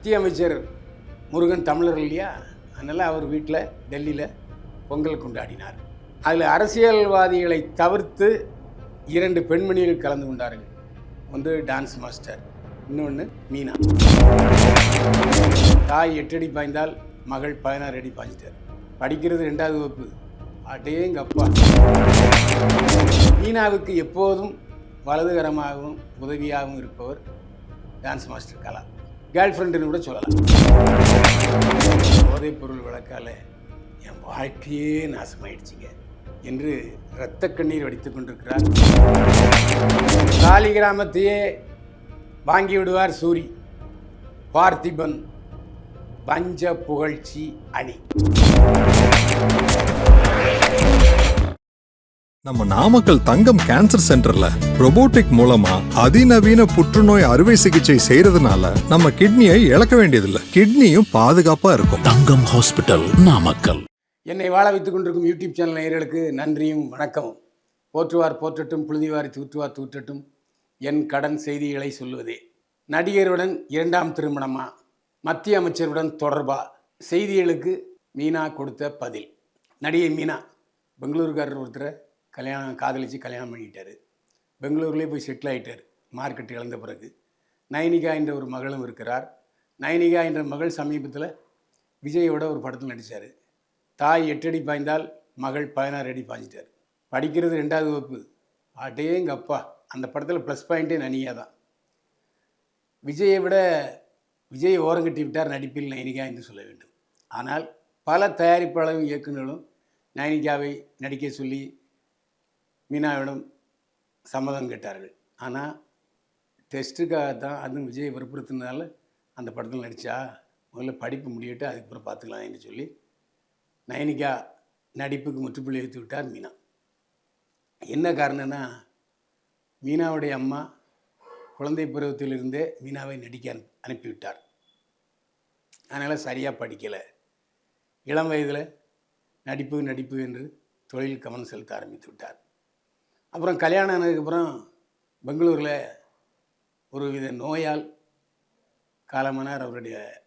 மத்திய அமைச்சர் முருகன் தமிழர் இல்லையா? அதனால் அவர் வீட்டில் டெல்லியில் பொங்கல் கொண்டாடினார். அதில் அரசியல்வாதிகளை தவிர்த்து இரண்டு பெண்மணிகள் கலந்து கொண்டார்கள். ஒன்று டான்ஸ் மாஸ்டர் இன்னொன்று மீனா. தாய் எட்டடி பாய்ந்தால் மகள் பதினாறு அடி பாய்ஞ்சிட்டார் படிக்கிறது ரெண்டாவது வகுப்பு. அடேங்கப்பா மீனாவுக்கு எப்போதும் வலதுகரமாகவும் உதவியாகவும் இருப்பவர் டான்ஸ் மாஸ்டர் கலா. கேர்ள் ஃப்ரெண்டுன்னு கூட சொல்லலாம். போதைப் பொருள் என் வாழ்க்கையே நாசமாயிடுச்சுங்க. என்று இரத்த கண்ணீர் வடித்து கொண்டிருக்கிறார். காலி கிராமத்தையே வாங்கி விடுவார் சூரி. பார்த்திபன் பஞ்ச புகழ்ச்சி அணி. நம்ம நாமக்கல் தங்கம் கேன்சர் சென்டர்ல robotic மூலமா அதிநவீன புற்றுநோய் அறுவை சிகிச்சை செய்யறதுனால நம்ம கிட்னியை இழக்க வேண்டியதில்லை. கிட்னியும் பாதுகாப்பா இருக்கும். தங்கம் ஹாஸ்பிட்டல் நாமக்கல். என்னை வாழ வைத்துக் கொண்டிருக்கும் யூடியூப் சேனல் நேயர்களுக்கு நன்றியும் வணக்கமும். போற்றுவார் போற்றட்டும் புழுதிவாரி தூற்றுவார் தூற்றட்டும் என் கடன் செய்திகளை சொல்லுவதே. நடிகருடன் இரண்டாம் திருமணமா? மத்திய அமைச்சருடன் தொடர்பா? செய்திகளுக்கு மீனா கொடுத்த பதில். நடிகை மீனா பெங்களூருக்காரர் ஒருத்தரை கல்யாணம் காதலித்து கல்யாணம் பண்ணிட்டார். பெங்களூர்லேயே போய் செட்டில் ஆகிட்டார் மார்க்கெட் இழந்த பிறகு. நயனிகா என்ற ஒரு மகளும் இருக்கிறார். நயனிகா என்ற மகள் சமீபத்தில் விஜயோட ஒரு படத்தில் நடித்தார் தாய் எட்டடி பாய்ந்தால் மகள் பதினாறு அடி பாய்ஞ்சிட்டார். படிக்கிறது ரெண்டாவது வகுப்பு. அடேங்க அப்பா. அந்த படத்தில் ப்ளஸ் பாயிண்ட்டே நனியா தான். விஜயை விட விஜய் ஓரங்கட்டி விட்டார் நடிப்பில் நயனிகா என்று சொல்ல வேண்டும். ஆனால் பல தயாரிப்பாளரும் இயக்குநர்களும் நயனிகாவை நடிக்க சொல்லி மீனாவிடம் சம்மதம் கேட்டார்கள். ஆனால் டெஸ்ட்டுக்காக தான் அதுவும் விஜய் வற்புறுத்தினால அந்த படத்தில் நடித்தா முதல்ல படிப்பு முடியட்டு அதுக்கப்புறம் பார்த்துக்கலாம் என்று சொல்லி நயனிகா நடிப்புக்கு முற்றுப்புள்ளி வைத்து விட்டார் மீனா. என்ன காரணம்னா மீனாவுடைய அம்மா குழந்தை பருவத்திலிருந்தே மீனாவை நடிக்க அனுப்பிவிட்டார். அதனால் சரியாக படிக்கலை. இளம் வயதில் நடிப்பு நடிப்பு என்று தொழில் கவனம் செலுத்த ஆரம்பித்து விட்டார். அப்புறம் கல்யாணம் ஆனதுக்கப்புறம் பெங்களூரில் ஒரு வித நோயால் காலமானார் அவருடைய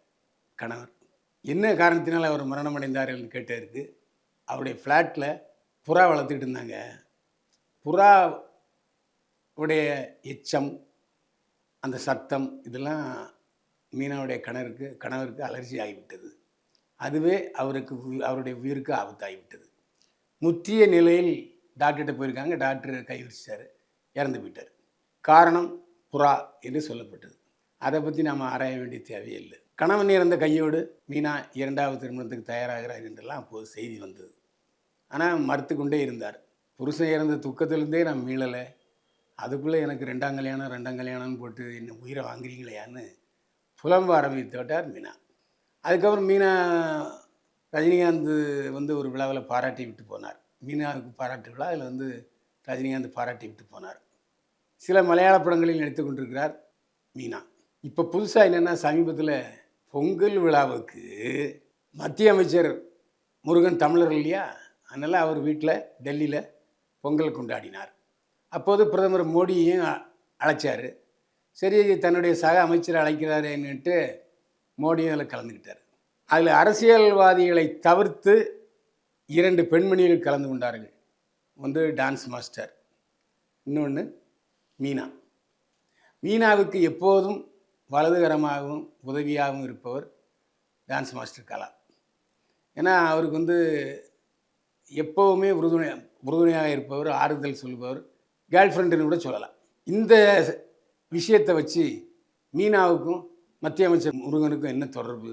கணவர். என்ன காரணத்தினால் அவர் மரணம் அடைந்தார்னு கேட்டதற்கு அவருடைய ஃப்ளாட்டில் புறா வளர்த்துக்கிட்டு இருந்தாங்க. புறா உடைய எச்சம் அந்த சத்தம் இதெல்லாம் மீனாவுடைய கணவருக்கு கணவருக்கு அலர்ஜி ஆகிவிட்டது. அதுவே அவருக்கு அவருடைய உயிருக்கு ஆபத்தாகிவிட்டது. முற்றிய நிலையில் டாக்டர்கிட்ட போயிருக்காங்க டாக்டர் கை வச்சிட்டார் இறந்து போயிட்டார். காரணம் புறா என்று சொல்லப்பட்டது. அதை பற்றி நாம் ஆராய வேண்டிய தேவையில்லை கணவன் இறந்த கையோடு மீனா இரண்டாவது திருமணத்துக்கு தயாராகிறார் என்றெல்லாம் அப்போது செய்தி வந்தது. ஆனால் மறுத்து கொண்டே இருந்தார். புருஷன் இறந்த துக்கத்திலிருந்தே நான் மீளலை. அதுக்குள்ளே எனக்கு ரெண்டாம் கல்யாணம் ரெண்டாம் கல்யாணம்னு போட்டு என்ன உயிரை வாங்குறீங்களேயான்னு புலம்ப ஆரம்பித்து விட்டார் மீனா. அதுக்கப்புறம் மீனா ரஜினிகாந்த் வந்து ஒரு விழாவில் பாராட்டி விட்டு போனார். மீனாவுக்கு பாராட்டு விழா அதில் வந்து ரஜினிகாந்த் பாராட்டி விட்டு போனார். சில மலையாள படங்களில் நடித்து கொண்டிருக்கிறார் மீனா. இப்போ புதுசாக என்னென்னா சமீபத்தில் பொங்கல் விழாவுக்கு மத்திய அமைச்சர் முருகன் தமிழர் இல்லையா? அதனால் அவர் வீட்டில் டெல்லியில் பொங்கல் கொண்டாடினார். அப்போது பிரதமர் மோடியையும் அ- அழைச்சார். சரி தன்னுடைய சக அமைச்சர் அழைக்கிறாரேன்னுட்டு மோடியும் அதில் கலந்துக்கிட்டார். அதில் அரசியல்வாதிகளை தவிர்த்து இரண்டு பெண்மணிகள் கலந்து கொண்டார்கள். வந்து டான்ஸ் மாஸ்டர் இன்னொன்று மீனா. மீனாவுக்கு எப்போதும் வலதுகரமாகவும் உதவியாகவும் இருப்பவர் டான்ஸ் மாஸ்டர் கலா. ஏன்னா அவருக்கு வந்து எப்போவுமே உறுதுணை உறுதுணையாக இருப்பவர் ஆறுதல் சொல்பவர் கேர்ள் ஃப்ரெண்டுன்னு கூட சொல்லலாம். இந்த விஷயத்தை வச்சு மீனாவுக்கும் மத்திய அமைச்சர் முருகனுக்கும் என்ன தொடர்பு?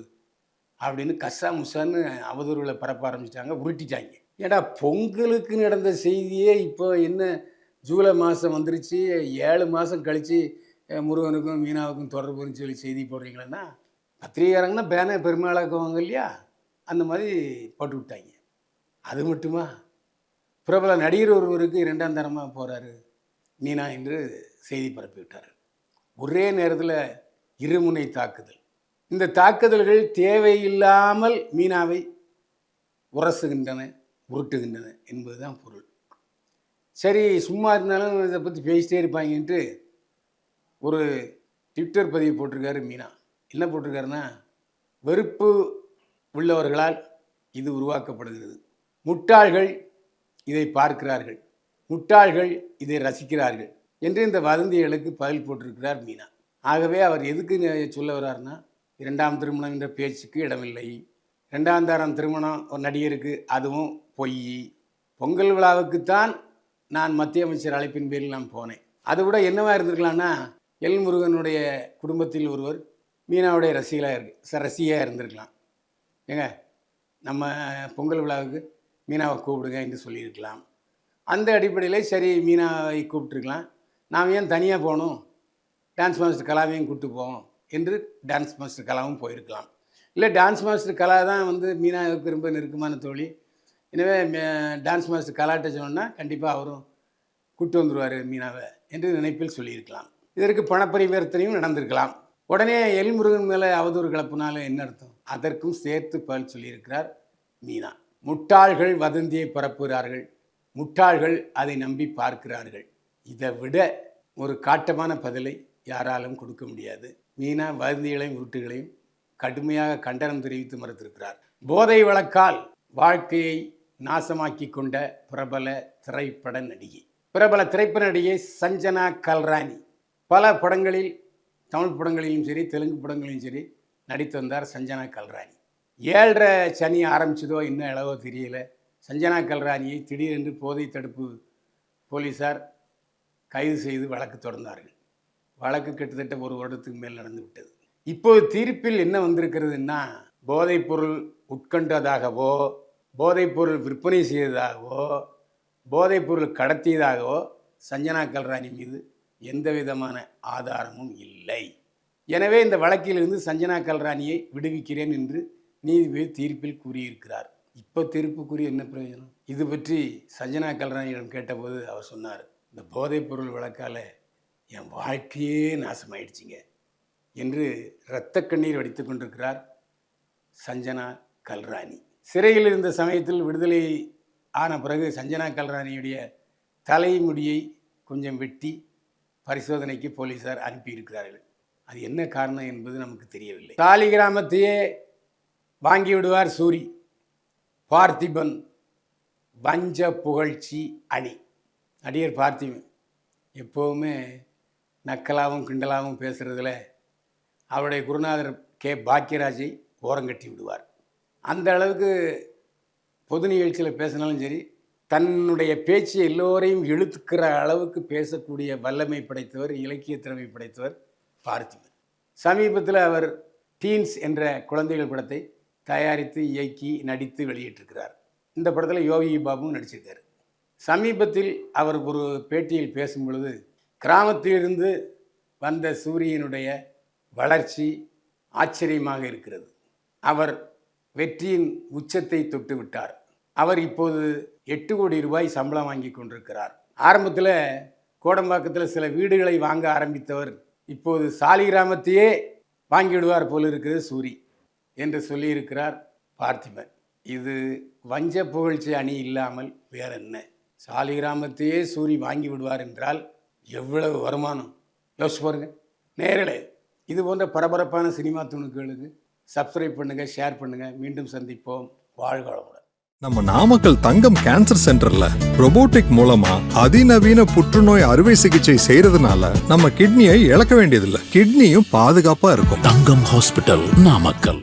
அப்படின்னு கசா முசான்னு அவதூறுகளை பரப்ப ஆரம்பிச்சிட்டாங்க உருட்டிட்டாங்க. ஏடா பொங்கலுக்கு நடந்த செய்தியே இப்போ என்ன? ஜூலை மாதம் வந்துருச்சு ஏழு மாதம் கழித்து முருகனுக்கும் மீனாவுக்கும் தொடர்புன்னு சொல்லி செய்தி போடுறீங்களேன்னா பத்திரிகைக்காரங்கன்னா பேனர் பெருமாளாக்குவாங்க இல்லையா? அந்த மாதிரி போட்டு விட்டாங்க. அது மட்டுமா? பிரபல நடிகர் ஒருவருக்கு இரண்டாம் தரமாக போகிறாரு மீனா என்று செய்தி பரப்பி விட்டார் ஒரே நேரத்தில் இருமுனை தாக்குதல். இந்த தாக்குதல்கள் தேவையில்லாமல் மீனாவை உரசுகின்றன உருட்டுகின்றன என்பதுதான் பொருள். சரி சும்மா இருந்தாலும் இதை பற்றி பேசிட்டே இருப்பாங்கன்ட்டு ஒரு ட்விட்டர் பதிவு போட்டிருக்காரு மீனா. என்ன போட்டிருக்காருன்னா வெறுப்பு உள்ளவர்களால் இது உருவாக்கப்படுகிறது. முட்டாள்கள் இதை பார்க்கிறார்கள். முட்டாள்கள் இதை ரசிக்கிறார்கள். என்று இந்த வதந்திகளுக்கு பதில் போட்டிருக்கிறார் மீனா. ஆகவே அவர் எதுக்கு சொல்ல வர்றாருன்னா இரண்டாம் திருமணம் என்ற பேச்சுக்கு இடமில்லை. இரண்டாம் தாரம் திருமணம் ஒரு நடிகருக்கு அதுவும் பொய். பொங்கல் விழாவுக்குத்தான் நான் மத்திய அமைச்சர் அழைப்பின் பேரில் நான் போனேன். அதை விட என்னவாக இருந்திருக்கலாம்னா எல் முருகனுடைய குடும்பத்தில் ஒருவர் மீனாவுடைய ரசிகளாக இருக்கு ரசிகையாக இருந்திருக்கலாம். ஏங்க நம்ம பொங்கல் விழாவுக்கு மீனாவை கூப்பிடுங்க என்று சொல்லியிருக்கலாம். அந்த அடிப்படையில் சரி மீனாவை கூப்பிட்டுருக்கலாம். நாம் ஏன் தனியாக போகணும்? டான்ஸ் மாஸ்டர் கலாவையும் கூப்பிட்டு போவோம். என்று டான்ஸ் மாஸ்டர் கலாவும் போயிருக்கலாம். இல்லை டான்ஸ் மாஸ்டர் கலா தான் வந்து மீனாவுக்கு ரொம்ப நெருக்கமான தோழி. எனவே டான்ஸ் மாஸ்டர் கலாட்ட சொன்னால் கண்டிப்பாக அவரும் கூட்டு வந்துருவார் மீனாவை என்று நினைப்பில் சொல்லியிருக்கலாம். இதற்கு பணப்பரிவர்த்தனையும் நடந்திருக்கலாம். உடனே எல்முருகன் மேலே அவதூறு கலப்புனால என்ன அர்த்தம்? அதற்கும் சேர்த்து பதில் சொல்லியிருக்கிறார் மீனா. முட்டாள்கள் வதந்தியை பரப்புகிறார்கள். முட்டாள்கள் அதை நம்பி பார்க்கிறார்கள். இதை விட ஒரு காட்டமான பதிலை யாராலும் கொடுக்க முடியாது. மீனா வதந்திகளையும் உருட்டுகளையும் கடுமையாக கண்டனம் தெரிவித்து மறுத்திருக்கிறார். போதை வழக்கால் வாழ்க்கையை நாசமாக்கி கொண்ட பிரபல திரைப்பட நடிகை. பிரபல திரைப்பட நடிகை சஞ்சனா கல்ராணி. பல படங்களில் தமிழ் படங்களிலும் சரி தெலுங்கு படங்களிலும் சரி நடித்து வந்தார் சஞ்சனா கல்ராணி. ஏழரை சனி ஆரம்பிச்சதோ இன்னும் எளவோ தெரியல. சஞ்சனா கல்ராணியை திடீரென்று போதை தடுப்பு போலீசார் கைது செய்து வழக்கு தொடர்ந்தார்கள். வழக்கு கிட்டத்தட்ட ஒரு வருடத்துக்கு மேல் நடந்து விட்டது. இப்போது தீர்ப்பில் என்ன வந்திருக்கிறதுன்னா போதைப்பொருள் உட்கொண்டதாகவோ போதைப்பொருள் விற்பனை செய்ததாகவோ போதைப்பொருள் கடத்தியதாகவோ சஞ்சனா கல்ராணி மீது எந்த விதமான ஆதாரமும் இல்லை. எனவே இந்த வழக்கிலிருந்து சஞ்சனா கல்ராணியை விடுவிக்கிறேன் என்று நீதிபதி தீர்ப்பில் கூறியிருக்கிறார். இப்போ தீர்ப்புக்குரிய என்ன பிரயோஜனம்? இது பற்றி சஞ்சனா கல்ராணியிடம் கேட்டபோது அவர் சொன்னார் இந்த போதைப்பொருள் வழக்கால் என் வாழ்க்கையே நாசமாயிடுச்சிங்க என்று இரத்த கண்ணீர் வடித்து கொண்டிருக்கிறார் சஞ்சனா கல்ராணி. சிறையில் இருந்த சமயத்தில் விடுதலை ஆன பிறகு சஞ்சனா கல்ராணியுடைய தலைமுடியை கொஞ்சம் வெட்டி பரிசோதனைக்கு போலீசார் அனுப்பியிருக்கிறார்கள். அது என்ன காரணம் என்பது நமக்கு தெரியவில்லை. தாலி கிராமத்தையே வாங்கி விடுவார் சூரி. பார்த்திபன் வஞ்ச புகழ்ச்சி அணி. நடிகர் பார்த்திபன் எப்போவுமே நக்கலாகவும் கிண்டலாகவும் பேசுகிறதுல அவருடைய குருநாதர் கே. பாக்கியராஜை ஓரங்கட்டி விடுவார். அந்த அளவுக்கு பொது நிகழ்ச்சியில் பேசினாலும் சரி தன்னுடைய பேச்சு எல்லோரையும் இழுத்துக்கிற அளவுக்கு பேசக்கூடிய வல்லமை படைத்தவர் இலக்கிய திறமை படைத்தவர் பார்த்திபன். சமீபத்தில் அவர் டீன்ஸ் என்ற குழந்தைகள் படத்தை தயாரித்து இயக்கி நடித்து வெளியிட்டிருக்கிறார். இந்த படத்தில் யோகி பாபுவும் நடிச்சிருக்கார். சமீபத்தில் அவர் ஒரு பேட்டியில் பேசும் பொழுது கிராமத்திலிருந்து வந்த சூரியனுடைய வளர்ச்சி ஆச்சரியமாக இருக்கிறது. அவர் வெற்றியின் உச்சத்தை தொட்டு விட்டார். அவர் இப்போது எட்டு கோடி ரூபாய் சம்பளம் வாங்கி கொண்டிருக்கிறார். ஆரம்பத்தில் கோடம்பாக்கத்தில் சில வீடுகளை வாங்க ஆரம்பித்தவர் இப்போது சாலிகிராமத்தையே வாங்கிவிடுவார் போல இருக்கிறது சூரி என்று சொல்லியிருக்கிறார் பார்த்திபன். இது வஞ்ச புகழ்ச்சி அணி இல்லாமல் வேற என்ன சாலிகிராமத்தையே சூரி வாங்கி விடுவார் என்றால் எவ்வளவு வருமானம்? யோசிச்சு பாருங்க. நேரலே இது போன்ற பரபரப்பான சினிமா துணுக்குகளுக்கு சப்ஸ்கிரைப் பண்ணுங்கள் ஷேர் பண்ணுங்கள் மீண்டும் சந்திப்போம். வாழ்க வளமுடன் நம்ம நாமக்கல் தங்கம் கேன்சர் சென்டர்ல robotic மூலமா அதிநவீன புற்றுநோய் அறுவை சிகிச்சை செய்யறதுனால நம்ம கிட்னியை இழக்க வேண்டியதில்லை. கிட்னியும் பாதுகாப்பா இருக்கும். தங்கம் ஹாஸ்பிட்டல் நாமக்கல்.